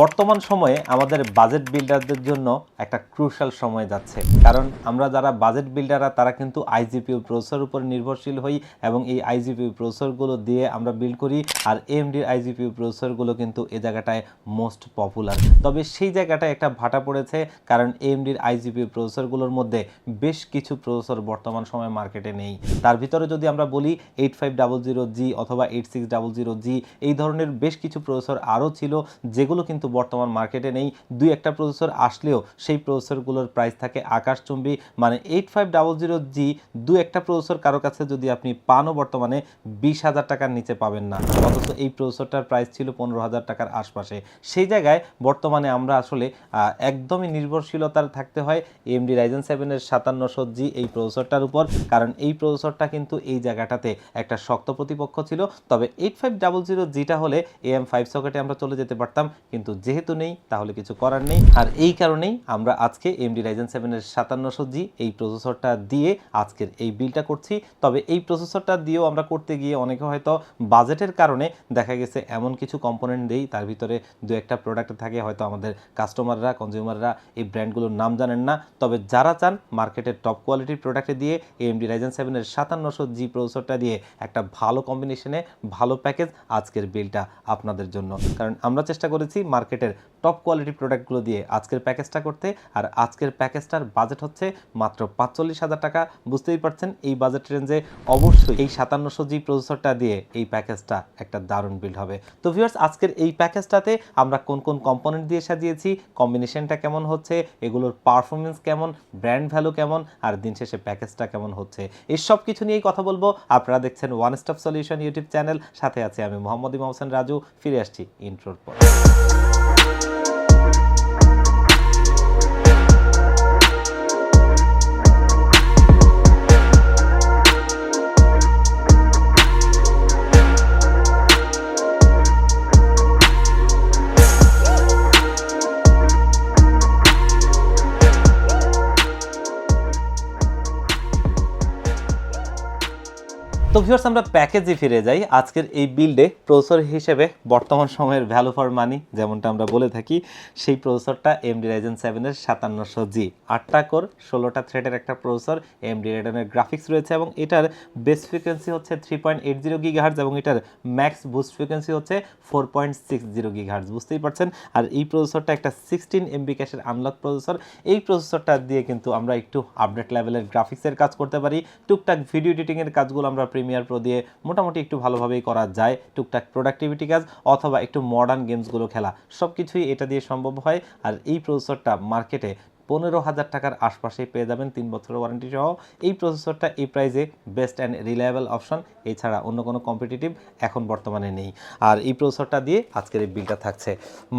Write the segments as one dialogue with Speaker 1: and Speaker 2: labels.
Speaker 1: বর্তমান সময়ে আমাদের বাজেট বিল্ডারদের জন্য একটা ক্রুশাল সময় যাচ্ছে। কারণ আমরা যারা বাজেট বিল্ডাররা তারা কিন্তু আইজিপিউ প্রসেসর উপর নির্ভরশীল হই এবং এই আইজিপিউ প্রসেসরগুলো দিয়ে আমরা বিল্ড করি আর এমডির আইজিপিউ প্রসেসরগুলো কিন্তু এ জায়গাটায় মোস্ট পপুলার তবে সেই জায়গাটায় একটা ভাটা পড়েছে, কারণ এমডির আইজিপিউ প্রসেসরগুলোর মধ্যে বেশ কিছু প্রসেসর বর্তমান সময়ে মার্কেটে নেই। তার ভিতরে যদি আমরা বলি eight five double zero G অথবা eight six double zero G এই ধরনের বেশ কিছু প্রসেসর আরও ছিল, যেগুলো কিন্তু বর্তমান মার্কেটে নেই। দুই একটা প্রসেসর আসলেও সেই প্রসেসরগুলোর প্রাইস থাকে আকাশচুম্বী। মানে eight five double zero G দু একটা প্রসেসর কারও কাছে যদি আপনি পানও বর্তমানে বিশ হাজার টাকার নিচে পাবেন না। অথচ এই প্রসেসরটার প্রাইস ছিল পনেরো হাজার টাকার আশপাশে। সেই জায়গায় বর্তমানে আমরা আসলে একদমই নির্ভরশীলতার থাকতে হয় এমডি রাইজেন সেভেনের সাতান্নশো জি এই প্রসেসরটার উপর। কারণ এই প্রসেসরটা কিন্তু এই জায়গাটাতে একটা শক্ত প্রতিপক্ষ ছিল। তবে এইট ফাইভ ডাবল জিরো জিটা হলে এম ফাইভ সকেটে আমরা চলে যেতে পারতাম। কিন্তু যেহেতু নেই, তাহলে কিছু করার নেই। আর এই কারণেই আমরা আজকে এমডি রাইজেন সেভেনের সাতান্নশো জি এই প্রসেসরটা দিয়ে আজকের এই বিলটা করছি। তবে এই প্রসেসরটা দিয়েও আমরা করতে গিয়ে অনেকে হয়তো বাজেটের কারণে দেখা গেছে এমন কিছু কম্পোনেন্ট দেই তার ভিতরে দু একটা প্রোডাক্ট থাকে, হয়তো আমাদের কাস্টমাররা কনজিউমাররা এই ব্র্যান্ডগুলোর নাম জানেন না। তবে যারা চান মার্কেটের টপ কোয়ালিটির প্রোডাক্টে দিয়ে এমডি রাইজেন সেভেনের সাতান্নশো জি প্রসেসরটা দিয়ে একটা ভালো কম্বিনেশনে ভালো প্যাকেজ আজকের বিলটা আপনাদের জন্য। কারণ আমরা চেষ্টা করেছি মার্কেটের টপ কোয়ালিটি প্রোডাক্টগুলো দিয়ে আজকের প্যাকেজটা করতে। আর আজকের প্যাকেজটার বাজেট হচ্ছে মাত্র পাঁচচল্লিশ হাজার টাকা। বুঝতেই পারছেন এই বাজেট রেঞ্জে অবশ্যই এই সাতান্নশো জি প্রসেসরটা দিয়ে এই প্যাকেজটা একটা দারুণ বিল্ড হবে। তো ভিউয়ার্স আজকের এই প্যাকেজটাতে আমরা কোন কোন কম্পোনেন্ট দিয়ে সাজিয়েছি কম্বিনেশনটা কেমন হচ্ছে, এগুলোর পারফরমেন্স কেমন ব্র্যান্ড ভ্যালু কেমন, আর দিন শেষে প্যাকেজটা কেমন হচ্ছে, এই সব কিছু নিয়েই কথা বলব। আপনারা দেখছেন one stop solution YouTube channel সাথে আছে আমি মোহাম্মদ ইমাম হোসেন রাজু। ফিরে আসছি ইন্ট্রোর পর। ভিউয়ার্স আমরা প্যাকেজে ফিরে যাই। আজকের এই বিল্ডে প্রসেসর হিসেবে বর্তমান সময়ের ভ্যালু ফর মানি যেমনটা আমরা বলে থাকি, সেই প্রসেসরটা এমডি রাইজেন সেভেনের সাতান্নশো জি আটটা কোর ষোলোটা থ্রেডের একটা প্রসেসর এমডি রাইডেনের গ্রাফিক্স রয়েছে এবং এটার বেস ফ্রিকোয়েন্সি হচ্ছে three point eight zero gigahertz এবং এটার ম্যাক্স বুস্ট ফ্রিকোয়েন্সি হচ্ছে four point six zero gigahertz বুঝতেই পারছেন? আর এই প্রসেসরটা একটা সিক্সটিন এমবি ক্যাশের আনলক প্রসেসর এই প্রসেসরটা দিয়ে কিন্তু আমরা একটু আপডেট লেভেলের গ্রাফিক্সের কাজ করতে পারি। টুকটাক ভিডিও এডিটিংয়ের কাজগুলো আমরা প্রিমিয়ার প্রো দিয়ে মোটামুটি একটু ভালোভাবেই করা যায় টুকটাক প্রোডাক্টিভিটি কাজ অথবা একটু মডার্ন গেমসগুলো খেলা। সব কিছুই এটা দিয়ে সম্ভব হয়। আর এই প্রসেসরটা মার্কেটে পনেরো হাজার টাকার আশপাশে পেয়ে যাবেন তিন বছরের ওয়ারেন্টি সহ। এই প্রসেসরটা এই প্রাইজে বেস্ট অ্যান্ড রিলায়েবল অপশন এছাড়া অন্য কোনো কম্পিটিটিভ এখন বর্তমানে নেই। আর এই প্রসেসরটা দিয়ে আজকের এই বিলটা থাকছে।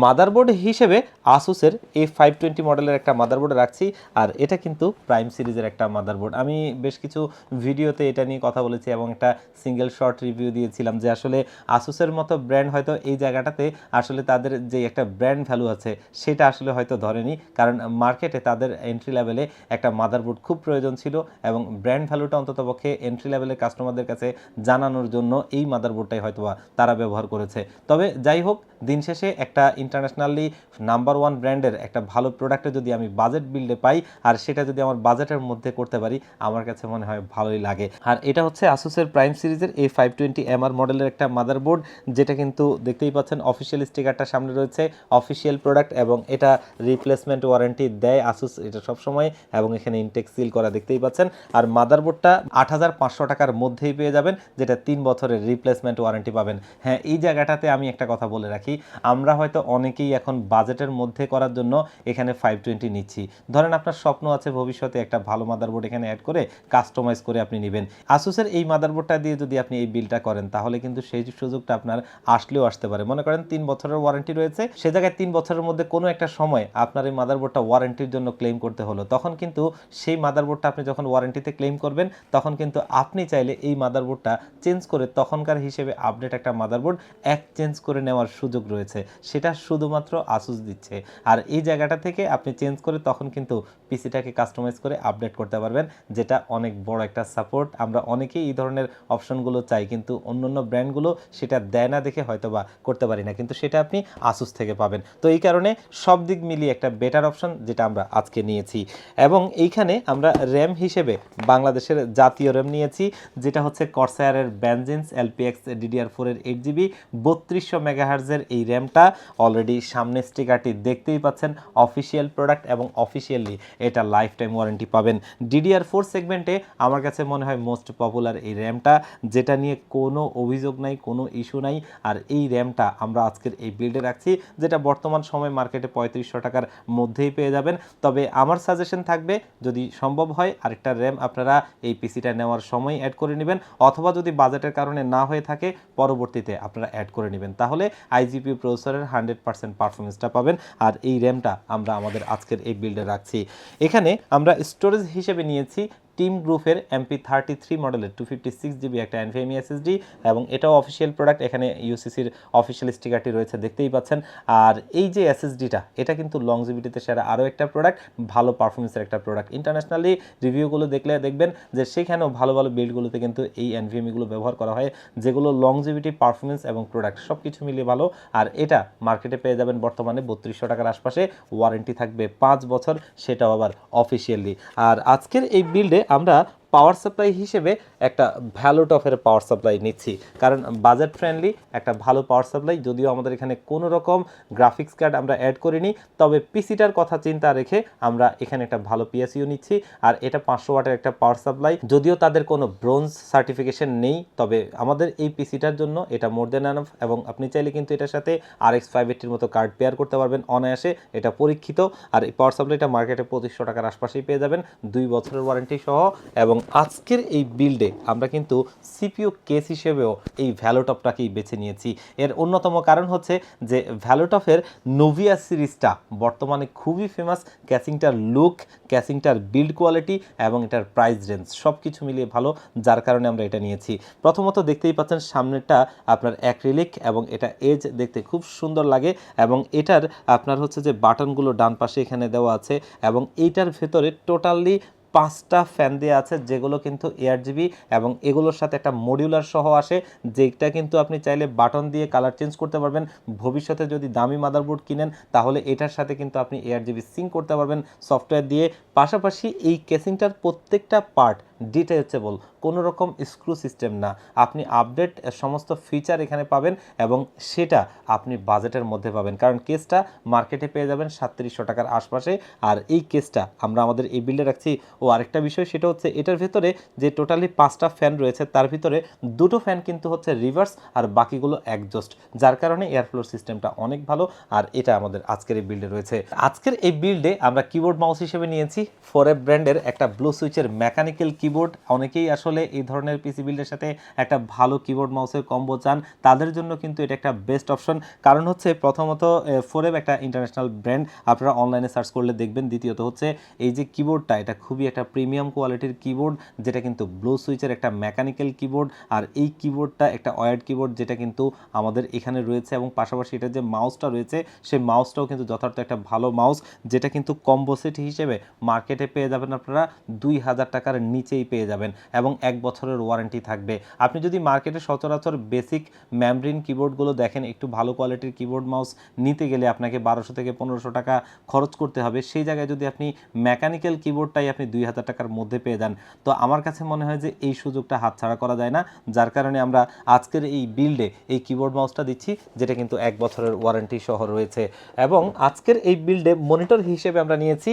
Speaker 1: মাদারবোর্ড হিসেবে আসুসের এই ফাইভ টোয়েন্টি মডেলের একটা মাদারবোর্ড রাখছি। আর এটা কিন্তু প্রাইম সিরিজের একটা মাদারবোর্ড আমি বেশ কিছু ভিডিওতে এটা নিয়ে কথা বলেছি এবং একটা সিঙ্গেল শর্ট রিভিউ দিয়েছিলাম যে আসলে আসুসের মতো ব্র্যান্ড হয়তো এই জায়গাটাতে আসলে তাদের যে একটা ব্র্যান্ড ভ্যালু আছে, সেটা আসলে হয়তো ধরেনি। কারণ মার্কেটে তাদের এন্ট্রি লেভেলে একটা মাদারবোর্ড খুব প্রয়োজন ছিল এবং ব্র্যান্ড ভ্যালুটা অন্ততপক্ষে এন্ট্রি লেভেলের কাস্টমারদের কাছে জানানোর জন্য এই মাদারবোর্ডটাই হয়তোবা তারা ব্যবহার করেছে। তবে যাই হোক, দিন শেষে একটা ইন্টারন্যাশনালি নাম্বার ওয়ান ব্র্যান্ডের একটা ভালো প্রোডাক্টে যদি আমি বাজেট বিল্ডে পাই, আর সেটা যদি আমার বাজেটের মধ্যে করতে পারি, আমার কাছে মনে হয় ভালোই লাগে। আর এটা হচ্ছে আসুসের প্রাইম সিরিজের এই ফাইভ টোয়েন্টি এমআর মডেলের একটা মাদারবোর্ড যেটা কিন্তু দেখতেই পাচ্ছেন অফিসিয়াল স্টিকারটা সামনে রয়েছে অফিসিয়াল প্রোডাক্ট এবং এটা রিপ্লেসমেন্ট ওয়ারেন্টি দেয় আসুস এটা সবসময় এবং এখানে ইনটেক সিল করা দেখতেই পাচ্ছেন। আর মাদারবোর্ডটা আট হাজার পাঁচশো টাকার মধ্যেই পেয়ে যাবেন, যেটা তিন বছরের রিপ্লেসমেন্ট ওয়ারেন্টি পাবেন। হ্যাঁ এই জায়গাটাতে আমি একটা কথা বলে রাখি, আমরা হয়তো অনেকেই এখন বাজেটের মধ্যে করার জন্য এখানে ফাইভ টোয়েন্টি নিচ্ছি। ধরেন আপনার স্বপ্ন আছে ভবিষ্যতে একটা ভালো মাদারবোর্ড এখানে অ্যাড করে কাস্টমাইজ করে আপনি নেবেন। আসুসের এই মাদারবোর্ডটা দিয়ে যদি আপনি এই বিলটা করেন, তাহলে কিন্তু সেই সুযোগটা আপনার আসলেও আসতে পারে। মনে করেন তিন বছরের ওয়ারেন্টি রয়েছে, সে জায়গায় তিন বছরের মধ্যে কোনো একটা সময় আপনার এই মাদারবোর্ডটা ওয়ারেন্টির জন্য ক্লেম করতে হলো। তখন কিন্তু সেই মাদারবোর্ডটা আপনি যখন ওয়ারেন্টিতে ক্লেম করবেন, তখন কিন্তু আপনি চাইলে এই মাদারবোর্ডটা চেঞ্জ করে তখনকার হিসেবে আপডেট একটা মাদারবোর্ড এক্সচেঞ্জ করে নেওয়ার সুযোগ রয়েছে। সেটা শুধুমাত্র আসুস দিচ্ছে। আর এই জায়গাটা থেকে আপনি চেঞ্জ করে তখন কিন্তু পিসিটাকে কাস্টমাইজ করে আপডেট করতে পারবেন, যেটা অনেক বড় একটা সাপোর্ট আমরা অনেকেই এই ধরনের অপশনগুলো চাই, কিন্তু অন্যান্য ব্র্যান্ডগুলো সেটা দেয় না দেখে হয়তো বা করতে পারি না। কিন্তু সেটা আপনি আসুস থেকে পাবেন। তো এই কারণে সব দিক মিলিয়ে একটা বেটার অপশন যেটা আমরা আজকে নিয়েছি। এবং এইখানে আমরা র্যাম হিসেবে বাংলাদেশের জাতীয় র্যাম নিয়েছি, যেটা হচ্ছে কর্সায়ারের ব্যানজিন্স এলপিএক্স ডিডিআর ফোরের এইট জিবি বত্রিশশো মেগাহার্জের এই র্যামটা। অলরেডি সামনে স্টিকারটি দেখতেই পাচ্ছেন অফিসিয়াল প্রোডাক্ট এবং অফিসিয়ালি এটা লাইফ টাইম ওয়ারেন্টি পাবেন ডিডিআর ফোর সেগমেন্টে আমার কাছে মনে হয় মোস্ট পপুলার এই র্যামটা, যেটা নিয়ে কোনো অভিযোগ নাই, কোনো ইস্যু নাই। আর এই র্যামটা আমরা আজকের এই বিল্ডে রাখছি, যেটা বর্তমান সময় মার্কেটে পঁয়ত্রিশশো টাকার মধ্যেই পেয়ে যাবেন। তবে আমার সাজেশন থাকবে, যদি সম্ভব হয় আরেকটা র্যাম আপনারা এই পিসিটা নেওয়ার সময় অ্যাড করে নেবেন, অথবা যদি বাজেটের কারণে না হয়ে থাকে, পরবর্তীতে আপনারা অ্যাড করে নেবেন। তাহলে আইজিপি প্রসেসরের হান্ড্রেড পার্সেন্ট পারফরমেন্সটা পাবেন, আর এই র্যামটা আমরা আমাদের আজকের এই বিল্ডে রাখছি। এখানে আমরা স্টোরেজ হিসেবে নিয়েছি টিম গ্রুপের এমপি থার্টি থ্রি মডেলের টু ফিফটি সিক্স জিবি একটা এনভিএমই এসএসডি এবং এটাও অফিসিয়াল প্রোডাক্ট এখানে ইউসিসির অফিসিয়াল স্টিকারটি রয়েছে, দেখতেই পাচ্ছেন। আর এই যে এসএসডিটা এটা কিন্তু লংজিবিটিতে সেরা আরও একটা প্রোডাক্ট ভালো পারফরমেন্সের একটা প্রোডাক্ট ইন্টারন্যাশনালি রিভিউগুলো দেখলে দেখবেন যে সেখানেও ভালো ভালো বিল্ডগুলোতে কিন্তু এই এনভিএমইগুলো ব্যবহার করা হয়, যেগুলো লংজিবিটি পারফরমেন্স এবং প্রোডাক্ট সব কিছু মিলিয়ে ভালো। আর এটা মার্কেটে পেয়ে যাবেন বর্তমানে বত্রিশশো টাকার আশপাশে। ওয়ারেন্টি থাকবে পাঁচ বছর, সেটাও আবার অফিসিয়ালি আর আজকের এই বিল্ডে আমরা পাওয়ার সাপ্লাই হিসেবে একটা ভ্যালু টফের পাওয়ার সাপ্লাই নিচ্ছি। কারণ বাজেট ফ্রেন্ডলি একটা ভালো পাওয়ার সাপ্লাই যদিও আমাদের এখানে কোনো রকম গ্রাফিক্স কার্ড আমরা অ্যাড করিনি, তবে পিসিটার কথা চিন্তা রেখে আমরা এখানে একটা ভালো পিএসইউ নিচ্ছি, আর এটা পাঁচশো ওয়াটের একটা পাওয়ার সাপ্লাই যদিও তাদের কোনো ব্রোঞ্জ সার্টিফিকেশন নেই, তবে আমাদের এই পিসিটার জন্য এটা মোর দেন আনফ এবং আপনি চাইলে কিন্তু এটার সাথে আর এক্স ফাইভ এইটির মতো কার্ড পেয়ার করতে পারবেন অনায়াসে, এটা পরীক্ষিত। আর এই পাওয়ার সাপ্লাইটা মার্কেটে পঁচিশশো টাকার আশপাশেই পেয়ে যাবেন, দুই বছরের ওয়ারেন্টি সহ, এবং আজকের এই বিল্ডে আমরা কিন্তু সিপিও কেস হিসেবেও এই ভ্যালোটপটাকেই বেছে নিয়েছি। এর অন্যতম কারণ হচ্ছে যে ভ্যালোটপের নোভিয়া সিরিজটা বর্তমানে খুবই ফেমাস ক্যাসিংটার লুক ক্যাসিংটার বিল্ড কোয়ালিটি এবং এটার প্রাইস রেঞ্জ সব কিছু মিলিয়ে ভালো, যার কারণে আমরা এটা নিয়েছি। প্রথমত দেখতেই পাচ্ছেন সামনেরটা আপনার অ্যাক্রিলিক এবং এটা এজ দেখতে খুব সুন্দর লাগে এবং এটার আপনার হচ্ছে যে বাটনগুলো ডান পাশে এখানে দেওয়া আছে এবং এইটার ভেতরে টোটালি পাঁচটা ফ্যান দেওয়া আছে, যেগুলো কিন্তু এয়ার জিবি এবং এগুলোর সাথে একটা মডিউলার সহ আসে যেটা কিন্তু আপনি চাইলে বাটন দিয়ে কালার চেঞ্জ করতে পারবেন। ভবিষ্যতে যদি দামি মাদারবোর্ড কিনেন, তাহলে এটার সাথে কিন্তু আপনি এয়ার জিবি সিঙ্ক করতে পারবেন সফটওয়্যার দিয়ে। পাশাপাশি এই কেসিংটার প্রত্যেকটা পার্ট ডিটেচেবল কোনো রকম স্ক্রু সিস্টেম না। আপনি আপডেট সমস্ত ফিচার এখানে পাবেন এবং সেটা আপনি বাজেটের মধ্যে পাবেন। কারণ কেসটা মার্কেটে পেয়ে যাবেন সাতত্রিশশো টাকার আশপাশে। আর এই কেসটা আমরা আমাদের এই বিল্ডে রাখছি। ও আরেকটা বিষয়, সেটা হচ্ছে এটার ভেতরে যে টোটালি পাঁচটা ফ্যান রয়েছে, তার ভিতরে দুটো ফ্যান কিন্তু হচ্ছে রিভার্স আর বাকিগুলো একজস্ট যার কারণে এয়ারফ্লো সিস্টেমটা অনেক ভালো। আর এটা আমাদের আজকের এই বিল্ডে রয়েছে। আজকের এই বিল্ডে আমরা কিবোর্ড মাউস হিসেবে নিয়েছি। ফোরে ব্র্যান্ডের একটা ব্লু সুইচের মেকানিক্যাল কিবোর্ড অনেকেই আসলে এই ধরনের পিসি বিল্ডের সাথে একটা ভালো কিবোর্ড মাউসের কম্বো চান। তাদের জন্য কিন্তু এটা একটা বেস্ট অপশন কারণ হচ্ছে প্রথমত ফোরেব একটা ইন্টারন্যাশনাল ব্র্যান্ড আপনারা অনলাইনে সার্চ করলে দেখবেন। দ্বিতীয়ত হচ্ছে এই যে কিবোর্ডটা এটা খুবই একটা প্রিমিয়াম কোয়ালিটির কিবোর্ড যেটা কিন্তু ব্লু সুইচের একটা মেকানিক্যাল কিবোর্ড আর এই কিবোর্ডটা একটা ওয়ার্ড কিবোর্ড যেটা কিন্তু আমাদের এখানে রয়েছে। এবং পাশাপাশি এটা যে মাউসটা রয়েছে, সেই মাউসটাও কিন্তু যথার্থ একটা ভালো মাউস যেটা কিন্তু কম্বো সেট হিসেবে মার্কেটে পেয়ে যাবেন আপনারা। দুই হাজার টাকার নিচেই পেয়ে যাবেন এবং এক বছরের ওয়ারেন্টি থাকবে। আপনি যদি মার্কেটে সচরাচর বেসিক ম্যামরিন কিবোর্ডগুলো দেখেন, একটু ভালো কোয়ালিটির কিবোর্ড মাউস নিতে গেলে আপনাকে বারোশো থেকে পনেরোশো টাকা খরচ করতে হবে। সেই জায়গায় যদি আপনি মেকানিক্যাল কিবোর্ডটাই আপনি দুই হাজার টাকার মধ্যে পেয়ে যান। তো আমার কাছে মনে হয় যে এই সুযোগটা হাতছাড়া করা যায় না, যার কারণে আমরা আজকের এই বিল্ডে এই কিবোর্ড মাউসটা দিচ্ছি, যেটা কিন্তু এক বছরের ওয়ারেন্টি সহ রয়েছে। এবং আজকের এই বিল্ডে মনিটর হিসেবে আমরা নিয়েছি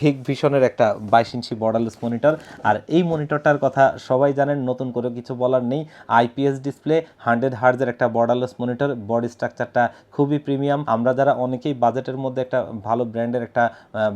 Speaker 1: হিক ভিশনের একটা বাইশ ইঞ্চি বর্ডারলেস মনিটর। আর এই মনিটরটার কথা সবাই জানেন, নতুন করে কিছু বলার নেই। আইপিএস ডিসপ্লে, হান্ড্রেড হার্জের একটা বর্ডারলেস মনিটর। বডি স্ট্রাকচারটা খুবই প্রিমিয়াম। আমরা যারা অনেকেই বাজেটের মধ্যে একটা ভালো ব্র্যান্ডের একটা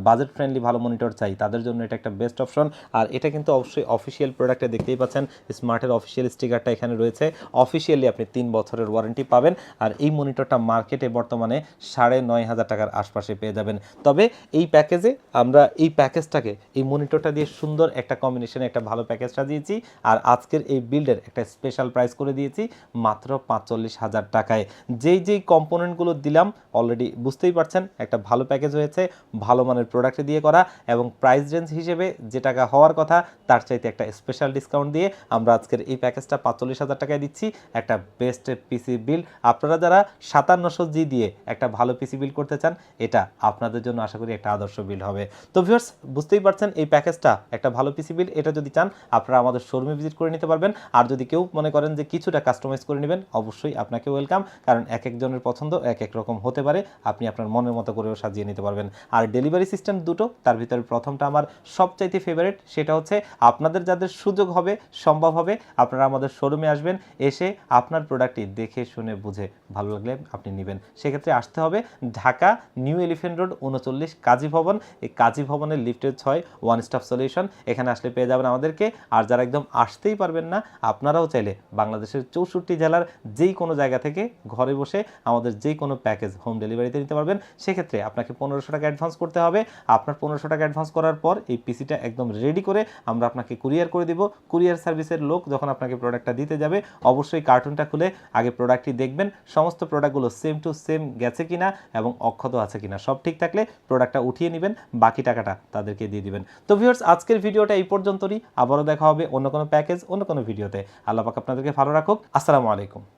Speaker 1: বাজেট ফ্রেন্ডলি ভালো মনিটর চাই, তাদের জন্য এটা একটা বেস্ট অপশন। আর এটা কিন্তু অবশ্যই অফিসিয়াল প্রোডাক্টে দেখতেই পাচ্ছেন, স্মার্টের অফিসিয়াল স্টিকারটা এখানে রয়েছে। অফিসিয়ালি আপনি তিন বছরের ওয়ারেন্টি পাবেন। আর এই মনিটরটা মার্কেটে বর্তমানে সাড়ে নয় হাজার টাকার আশপাশে পেয়ে যাবেন। তবে এই প্যাকেজে আমরা এই প্যাকেজটাকে, এই মনিটরটা দিয়ে সুন্দর একটা কম্বিনেশনে একটা ভালো প্যাকেজ সাজিয়েছি। আর আজকের এই বিল্ডের একটা স্পেশাল প্রাইস করে দিয়েছি, মাত্র পাঁচচল্লিশ হাজার টাকায়। যেই যেই কম্পোনেন্টগুলো দিলাম অলরেডি বুঝতেই পারছেন, একটা ভালো প্যাকেজ হয়েছে, ভালো মানের প্রোডাক্ট দিয়ে করা এবং প্রাইস রেঞ্জ হিসেবে যে টাকা হওয়ার কথা, তার চাইতে একটা স্পেশাল ডিসকাউন্ট দিয়ে আমরা আজকের এই প্যাকেজটা পাঁচচল্লিশ হাজার টাকায় দিচ্ছি। একটা বেস্ট পিসি বিল আপনারা যারা সাতান্নশো জি দিয়ে একটা ভালো পিসি বিল করতে চান, এটা আপনাদের জন্য আশা করি একটা আদর্শ বিল হবে। তো ভিউয়ার্স বুঝতেই পারছেন এই প্যাকেজটা একটা ভালো পিসি বিল এটা যদি চান আপনারা আমাদের শোরুমে ভিজিট করে নিতে পারবেন। আর যদি কেউ মনে করেন যে কিছুটা কাস্টমাইজ করে নেবেন, অবশ্যই আপনাকে ওয়েলকাম কারণ এক একজনের পছন্দ এক এক রকম হতে পারে, আপনি আপনার মনের মতো করেও সাজিয়ে নিতে পারবেন। আর ডেলিভারি সিস্টেম দুটো, তার ভিতরে প্রথমটা আমার সবচাইতে ফেভারিট সেটা হচ্ছে আপনাদের যাদের সুযোগ হবে, সম্ভব হবে, আপনারা আমাদের শোরুমে আসবেন, এসে আপনার প্রোডাক্টটি দেখে, শুনে, বুঝে ভালো লাগলে আপনি নেবেন। সেক্ষেত্রে আসতে হবে ঢাকা নিউ এলিফেন্ট রোড, উনচল্লিশ কাজী ভবন। এই কাজী ভবনের লিফটের ছয় ওয়ান স্টপ সলিউশন এখানে আসলে পেয়ে যাবেন আমাদেরকে। আর যারা একদম আসতেই পারবেন না, আপনারাও চাইলে বাংলাদেশের চৌষট্টি জেলার যেই কোনো জায়গা থেকে ঘরে বসে আমাদের যেই কোনো প্যাকেজ হোম ডেলিভারিতে নিতে পারবেন। সেক্ষেত্রে আপনাকে পনেরোশো টাকা অ্যাডভান্স করতে হবে। আপনার পনেরোশো টাকা অ্যাডভান্স করার পর এই পিসিটা একদম রেডি করে আমরা আপনাকে কুরিয়ার করে দিব। কুরিয়ার সার্ভিসের লোক যখন আপনাকে প্রোডাক্টটা দিতে যাবে, অবশ্যই কার্টুনটা খুলে আগে প্রোডাক্টটি দেখবেন। সমস্ত প্রোডাক্টগুলো সেম টু সেম গেছে কিনা এবং অক্ষত আছে কিনা সব ঠিক থাকলে প্রোডাক্টটা উঠিয়ে নেবেন। বাকি টাকাটা তাদেরকে দিয়ে দিবেন। তো ভিউয়ার্স আজকের ভিডিওটা এই পর্যন্তই আবারও দেখা হবে অন্য কোনো প্যাকেজ অন্য কোনো ভিডিওতে। আল্লাহ পাক আপনাদেরকে ভালো রাখুক। আসসালামু আলাইকুম।